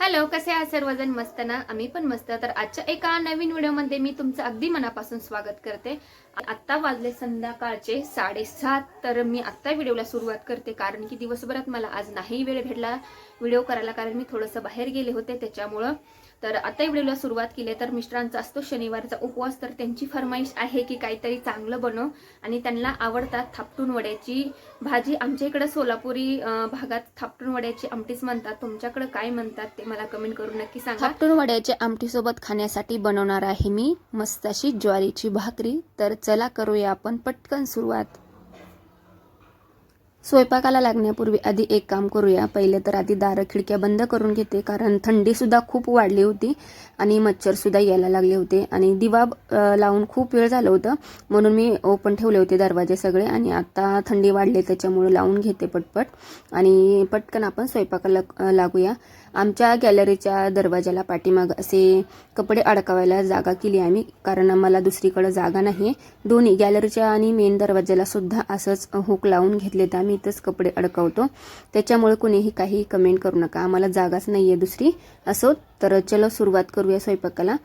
Hello कसे आहात सर्वजण? मस्त ना? आम्ही पण मस्त. तर आजच्या एका नवीन व्हिडिओमध्ये मी तुमचं अगदी मनापासून स्वागत करते. आत्ता वाजले संध्याकाळचे साडेसात तर मी आत्ता व्हिडिओला सुरुवात करते कारण की दिवसभरात मला आज नाही वेळ भेटला व्हिडिओ करायला कारण मी थोडंसं बाहेर गेले होते त्याच्यामुळं. तर आता व्हिडिओला सुरुवात केली तर मिस्टरांचा असतो शनिवारचा उपवास. तर त्यांची फरमाईश आहे की काहीतरी चांगलं बनव आणि त्यांना आवडतात थापटून वड्याची भाजी. आमच्या इकडं सोलापुरी भागात थापटून वड्याची आमटीच म्हणतात. तुमच्याकडे काय म्हणतात ते मला कमेंट करून नक्की सांगा. थापटून वड्याच्या आमटीसोबत खाण्यासाठी बनवणार आहे मी मस्त अशी ज्वारीची भाकरी. तर चला करूया आपण पटकन सुरुवात. स्वयंपाकाला लागण्यापूर्वी आधी एक काम करूया. पहिले तर आधी दारं खिडक्या बंद करून घेते कारण थंडीसुद्धा खूप वाढली होती आणि मच्छरसुद्धा यायला लागले होते. आणि दिवा लावून खूप वेळ झालं होतं. म्हणून मी ओपन ठेवले होते दरवाजे सगळे आणि आता थंडी वाढली त्याच्यामुळे लावून घेते पटपट. आणि पटकन आपण स्वयंपाकाला लागूया. आमच्या गॅलरीच्या दरवाजाला पाठीमाग असे कपडे अडकवायला जागा केली आम्ही. कारण आम्हाला दुसरीकडं जागा नाही. दोन्ही गॅलरीच्या आणि मेन दरवाजाला सुद्धा असंच हुक लावून घेतले तर आम्ही. इथंच कपडे अडकवतो. त्याच्यामुळे कुणीही काही कमेंट करू नका. आम्हाला जागाच नाही आहे दुसरी. असो तर चलो सुरुवात करूया स्वयंपाकाला.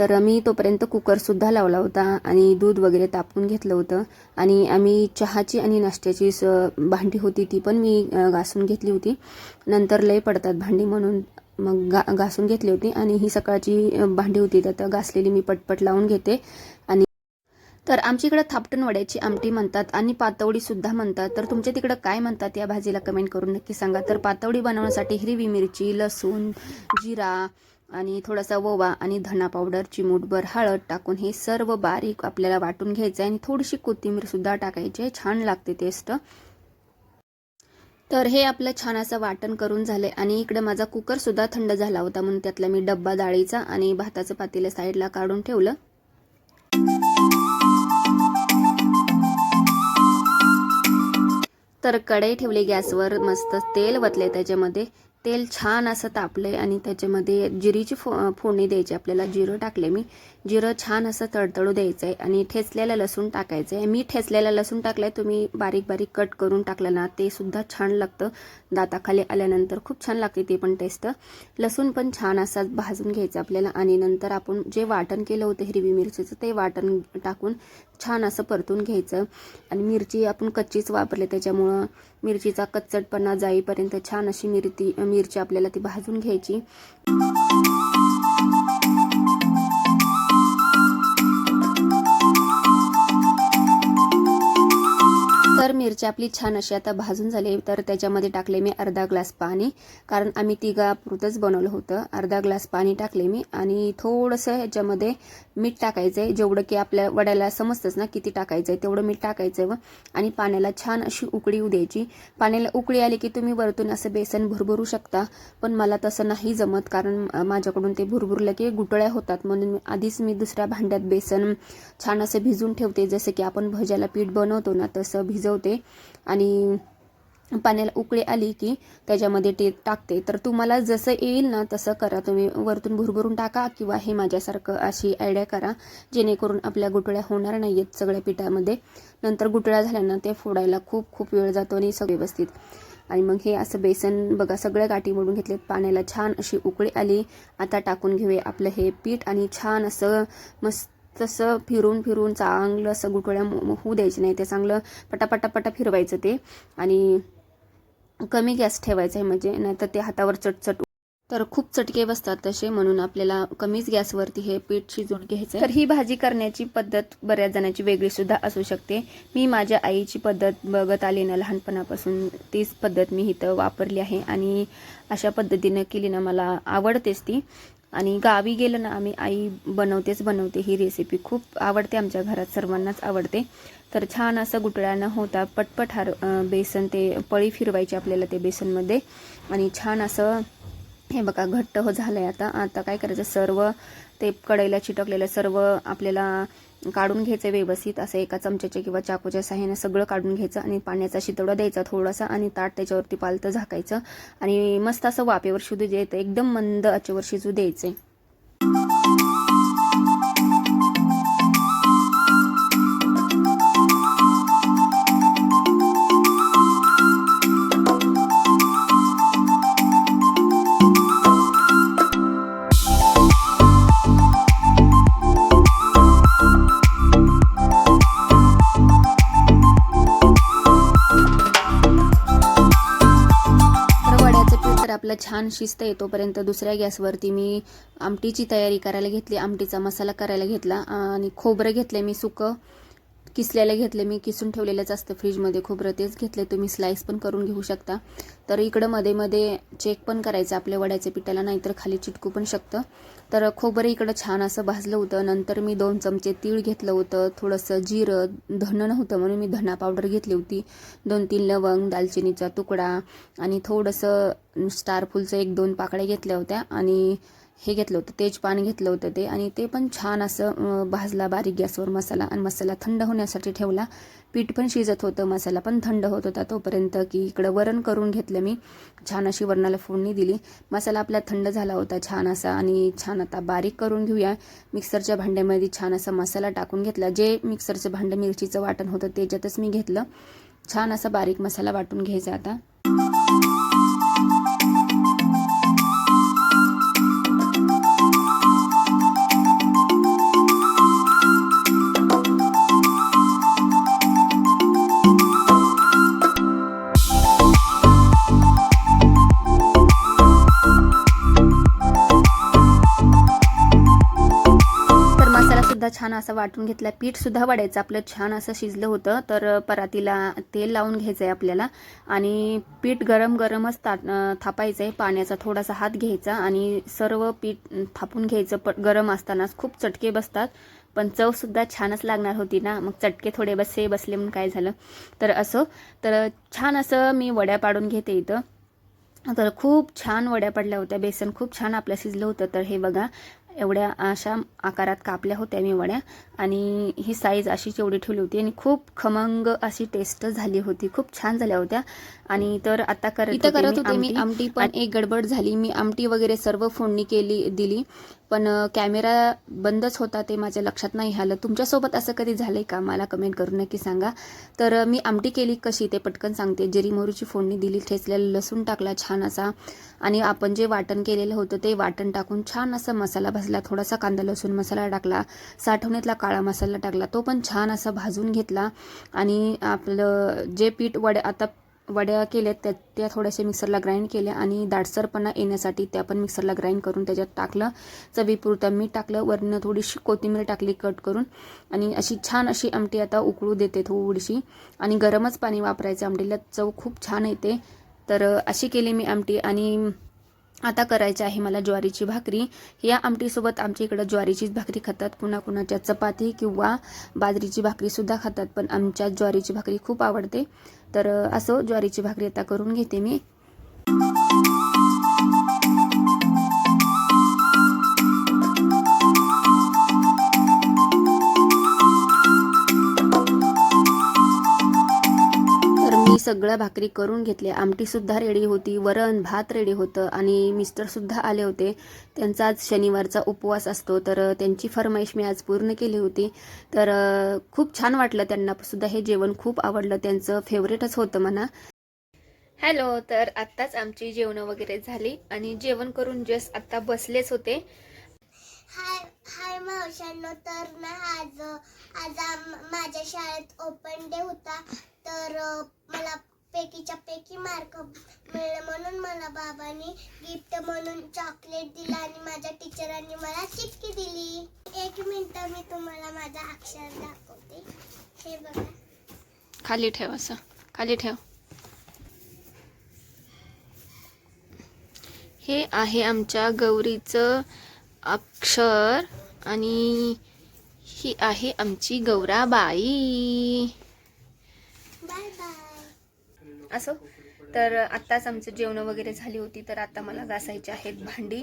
तर मी तोपर्यंत कुकरसुद्धा लावला होता आणि दूध वगैरे तापून घेतलं होतं. आणि आम्ही चहाची आणि नाश्त्याची स भांडी होती ती पण मी घासून घेतली होती. नंतर लय पडतात भांडी म्हणून मग गा घासून घेतली होती आणि ही सकाळची भांडी होती त्यात घासलेली मी पटपट लावून घेते. आणि तर आमच्या इकडं थापटण वड्याची आमटी म्हणतात आणि पातवडीसुद्धा म्हणतात. तर तुमच्या तिकडं काय म्हणतात या भाजीला कमेंट करून नक्की सांगा. तर पातवडी बनवण्यासाठी हिरवी मिरची लसूण जिरा आणि थोडासा ओवा आणि धना पावडर चिमूटभर हळद टाकून हे सर्व बारीक आपल्याला वाटून घ्यायचं आहे आणि थोडीशी कोथिंबीर सुद्धा टाकायची आहे. छान लागते टेस्ट तर हे आपलं छान असं वाटण करून झाले आणि इकडे माझा कुकर सुद्धा थंड झाला होता म्हणून त्यातला मी डब्बा डाळीचा आणि भाताचं पातेलं साईडला काढून ठेवलं. तर कढई ठेवली गॅसवर मस्त तेल वतले त्याच्यामध्ये. तेल छान असं तापलंय आणि त्याच्यामध्ये जिरीची फो फोडणी द्यायची आपल्याला जिरं टाकले मी. जिरं छान असं तडतडू द्यायचं आहे आणि ठेचलेलं लसूण टाकायचं आहे मी ठेचलेलं लसूण टाकलंय तुम्ही बारीक बारीक कट करून टाकलं ना ते सुद्धा छान लागतं. दाताखाली आल्यानंतर खूप छान लागते ते पण टेस्ट लसूण पण छान असा भाजून घ्यायचं आपल्याला आणि नंतर आपण जे वाटण केलं होतं हिरवी मिरचीचं ते वाटण टाकून छान असं परतून घ्यायचं. आणि मिरची आपण कच्चीच वापरले त्याच्यामुळं मिरचीचा कच्चटपणा जाईपर्यंत छान अशी मिरती मिरची आपल्याला ती भाजून घ्यायची. मिरची आपली छान अशी आता भाजून झाली तर त्याच्यामध्ये टाकले मी अर्धा ग्लास पाणी. कारण आम्ही तिघापुरतंच बनवलं होतं. अर्धा ग्लास पाणी टाकले मी आणि थोडंसं ह्याच्यामध्ये मीठ टाकायचं आहे जेवढं की आपल्या वड्याला समजतंच ना किती टाकायचं आहे तेवढं मीठ टाकायचं आहे आणि पाण्याला छान अशी उकळी येऊ द्यायची. पाण्याला उकळी आली की तुम्ही वरतून असं बेसन भरभरू शकता पण मला तसं नाही जमत कारण माझ्याकडून ते भुरभुरलं की गुटळ्या होतात. म्हणून आधीच मी दुसऱ्या भांड्यात बेसन छान असं भिजून ठेवते. जसं की आपण भज्याला पीठ बनवतो ना तसं भिजवते. आणि पाण्याला उकळी आली की त्याच्यामध्ये ते टाकते. तर तुम्हाला जसं येईल ना तसं करा. तुम्ही वरतून भुरभरून टाका किंवा हे माझ्यासारखं अशी आयडिया करा जेणेकरून आपल्या गुटळ्या होणार नाही आहेत सगळ्या पिठामध्ये. नंतर गुटळ्या झाल्या ना ते फोडायला खूप खूप वेळ जातो आणि सगळं व्यवस्थित. आणि मग हे असं बेसन बघा सगळ्या गाठी मोडून घेतलेत पाण्याला छान अशी उकळी आली. आता टाकून घेऊया आपलं हे पीठ आणि छान असं मस्त तसं फिरून फिरून चांगलं असं गुटळ्या होऊ द्यायचं नाही. ते चांगलं पटापटापटा फिरवायचं ते. आणि कमी गॅस ठेवायचा आहे म्हणजे नाहीतर ते हातावर चटचट तर खूप चटके बसतात तसे म्हणून आपल्याला कमीच गॅसवरती हे पीठ शिजवून घ्यायचं तर ही भाजी करण्याची पद्धत बऱ्याच जणांची वेगळी सुद्धा असू शकते. मी माझ्या आईची पद्धत बघत आली ना लहानपणापासून तीच पद्धत मी इथं वापरली आहे. आणि अशा पद्धतीनं केली ना मला आवडतेच ती. आणि गावी गेलं ना आम्ही आई बनवतेच बनवते ही रेसिपी खूप आवडते आमच्या घरात सर्वांनाच आवडते. तर छान असं गुटळ्यानं होता पटपट हार बेसन ते पळी फिरवायची आपल्याला ते बेसनमध्ये. आणि छान असं हे बघा घट्ट हो झालं आहे आता. आता काय करायचं? सर्व ते कढईला चिटकलेलं सर्व आपल्याला काढून घ्यायचं व्यवस्थित असं एका चमच्याच्या किंवा चाकूच्या साह्याने सगळं काढून घ्यायचं आणि पाण्याचा शितवडा द्यायचा थोडासा आणि ताट त्याच्यावरती पालतं झाकायचं आणि मस्त असं वापेवर शिजू द्यायचं एकदम मंद आचेवर शिजू द्यायचं. छान शिस्त येतोपर्यंत दुसऱ्या गॅसवरती मी आमटीची तयारी करायला घेतली आमटीचा मसाला करायला घेतला आणि खोबरं घेतलं मी सुकं. किसलेलं घेतलं मी किसून ठेवलेलंच असतं फ्रीजमध्ये. खोबरं तेच घेतले तुम्ही स्लाईस पण करून घेऊ शकता. तर इकडं मध्ये मध्ये चेक पण करायचं आपल्या वड्याच्या पिठाला नाहीतर खाली चिटकू पण शकतं. तर खोबरं इकडं छान असं भाजलं होतं. नंतर मी दोन चमचे तीळ घेतलं होतं. थोडंसं जिरं धनं नव्हतं म्हणून मी धना पावडर घेतली होती. दोन तीन लवंग दालचिनीचा तुकडा आणि थोडंसं स्टारफुलचं एक दोन पाकळ्या घेतल्या होत्या. आणि हे घेतलं होतं तेजपान घेतलं होतं ते. आणि ते पण छान असं भाजला बारीक गॅसवर मसाला आणि मसाला थंड होण्यासाठी ठेवला. पीठ पण शिजत होतं मसाला पण थंड होत होता तोपर्यंत की इकडं वरण करून घेतलं मी. छान अशी वरणाला फोडणी दिली. मसाला आपला थंड झाला होता छान असा आणि छान आता बारीक करून घेऊया. मिक्सरच्या भांड्यामध्ये छान असा मसाला टाकून घेतला. जे मिक्सरचं भांडं मिरचीचं वाटण होतं त्याच्यातच मी घेतलं. छान असा बारीक मसाला वाटून घ्यायचा आता. छान असा वाटून घेतला. पीठसुद्धा वाढायचं आपलं छान असं शिजलं होतं. तर परातीला तेल लावून घ्यायचं आहे आपल्याला. आणि पीठ गरम गरमच ता थापायचं आहे पाण्याचा थोडासा हात घ्यायचा आणि सर्व पीठ थापून घ्यायचं. प गरम असतानाच खूप चटके बसतात. पण चवसुद्धा छानच लागणार होती ना. मग चटके थोडे बसे बसले म्हणून काय झालं? तर असं. तर छान असं मी वड्या पाडून घेते इथं. तर खूप छान वड्या पडल्या होत्या. बेसन खूप छान आपलं शिजलं होतं. तर हे बघा. एवढ्या अशा आकारात कापल्या होत्या मी वड्या. आणि ही साईज अशीच एवढी ठेवली होती आणि खूप खमंग अशी टेस्ट झाली होती. खूप छान झाल्या होत्या. आणि तर आता करत होते मी आमटी. पण एक गडबड झाली. मी आमटी वगैरे सर्व फोडणी केली दिली. पण कॅमेरा बंदच होता ते माझ्या लक्षात नाही आलं. तुमच्यासोबत असं कधी झालंय का? मला कमेंट करून नक्की सांगा. तर मी आमटी केली कशी ते पटकन सांगते. जिरी फोडणी दिली ठेचलेलं लसूण टाकला छान असा. आणि आपण जे वाटण केलेलं होतं ते वाटण टाकून छान असा मसाला भाजला थोडासा कांदा लसूण मसाला टाकला साठवण्यातला काळा मसाला टाकला तो पण छान असा भाजून घेतला. आणि आपलं जे पीठ वड्या आता वड्या केल्या त्या त्या थोड्याशा मिक्सरला ग्राइंड केल्या आणि दाटसरपणा येण्यासाठी त्या पण मिक्सरला ग्राइंड करून त्याच्यात टाकलं. चवीपुरतं मीठ टाकलं वरनं थोडीशी कोथिंबीर टाकली कट करून आणि अशी छान अशी आमटी आता उकळू देते थोडीशी आणि गरमच पाणी वापरायचं आमटीला चव खूप छान येते. तर अशी केली मी आमटी आणि आता करायची आहे मला ज्वारीची भाकरी. या आमटीसोबत आमच्या इकडं ज्वारीचीच भाकरी खातात. कुणा कुणाच्या चपाती किंवा बाजरीची भाकरीसुद्धा खातात पण आमच्या ज्वारीची भाकरी खूप आवडते. तर असं असो ज्वारीची भाकरी आता करून घेते मी. सगळ्या भाकरी करून घेतल्या आमटीसुद्धा रेडी होती. वरण भात रेडी होतं. आणि मिस्टरसुद्धा आले होते. त्यांचा आज शनिवारचा उपवास असतो. तर त्यांची फरमाईश मी आज पूर्ण केली होती. तर खूप छान वाटलं त्यांना सुद्धा. हे जेवण खूप आवडलं. त्यांचं फेवरेटच होतं म्हणा. हॅलो तर आत्ताच आमची जेवणं वगैरे झाली. आणि जेवण करून जस्ट आता बसलेच होते. हाय हाय मावशांनो तर ना आज आज आम- माझ्या शाळेत ओपन डे होता. तर मला पैकीच्या पैकी मार्क मिळलं म्हणून मला बाबांनी गिफ्ट म्हणून चॉकलेट दिलं आणि माझ्या टीचरांनी मला चिटकी दिली. एक मिनटं मी तुम्हाला माझा अक्षर दाखवते. हे बघा. खाली ठेव असं. खाली ठेव. हे आहे आमच्या गौरीचं अक्षर. आणि ही आहे आमची गौराबाई. असो? तर आत्ताच आमचं जेवणं वगैरे झाली होती तर आता मला घासायची आहेत भांडी.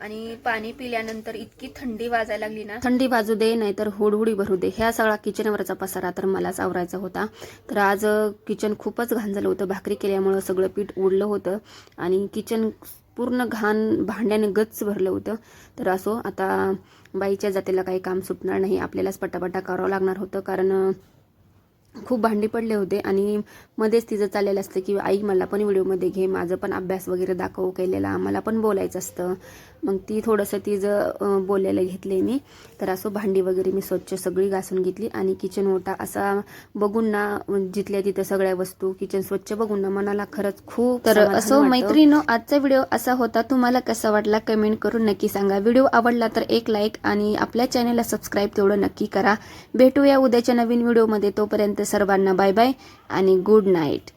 आणि पाणी पिल्यानंतर इतकी थंडी वाजायला लागली ना. थंडी वाजू दे नाहीतर होडहुडी भरू दे. ह्या सगळा किचनवरचा पसारा तर मलाच आवरायचा होता. तर आज किचन खूपच घाण झालं होतं. भाकरी केल्यामुळं सगळं पीठ उडलं होतं. आणि किचन पूर्ण घाण भांड्याने गच्च भरलं होतं. तर असो आता बाईच्या जातीला काही काम सुटणार नाही. आपल्यालाच पटापटा करावं लागणार होतं. कारण खूप भांडी पडले होते आणि मध्येच तिचं चाललेलं असतं की आई मला पण व्हिडिओमध्ये घे. माझं पण अभ्यास वगैरे दाखव केलेला. आम्हाला पण बोलायचं असतं. मग ती थोडंसं तिचं अं, बोलायला घेतले मी तर असं भांडी वगैरे मी स्वच्छ सगळी घासून घेतली आणि किचन ओटा असा बघून ना जिथल्या तिथं सगळ्या वस्तू किचन स्वच्छ बघून ना मनाला खरंच खूप तर असो वाटतं. मैत्रिणीनो आजचा व्हिडिओ असा होता. तुम्हाला कसा वाटला कमेंट करून नक्की सांगा. व्हिडिओ आवडला तर एक लाईक आणि आपल्या चॅनलला सबस्क्राईब तेवढं नक्की करा. भेटूया उद्याच्या नवीन व्हिडिओमध्ये. तोपर्यंत सर्वांना बाय बाय आणि गुड नाईट